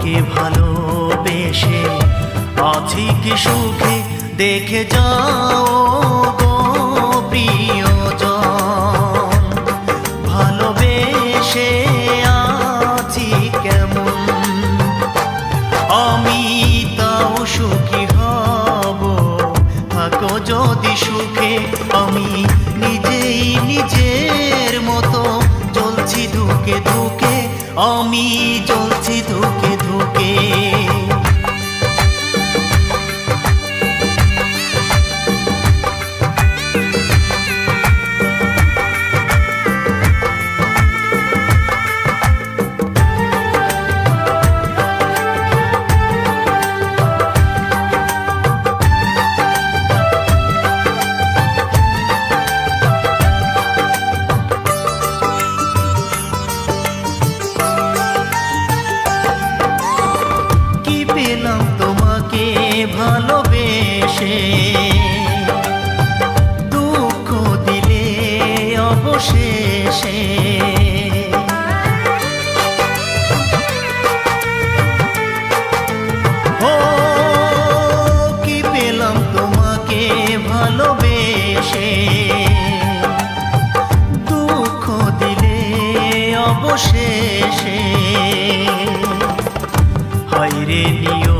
তোমাকে ভালোবেসে? আছি কি সুখে দেখে যাও গো প্রিয়জন। ভালোবেসে আছি কেমন? আমি তাও সুখী হব। থাকো যদি সুখে, আমি নিজেই নিজের মতো চলছি ধুকে ধুকে, আমি চলছি ধুকে। ভালোবেসে দুঃখ দিলে অবশেষে ও কি পেলাম তোমাকে ভালোবেসে? দুঃখ দিলে অবশেষে। হাইরে নিও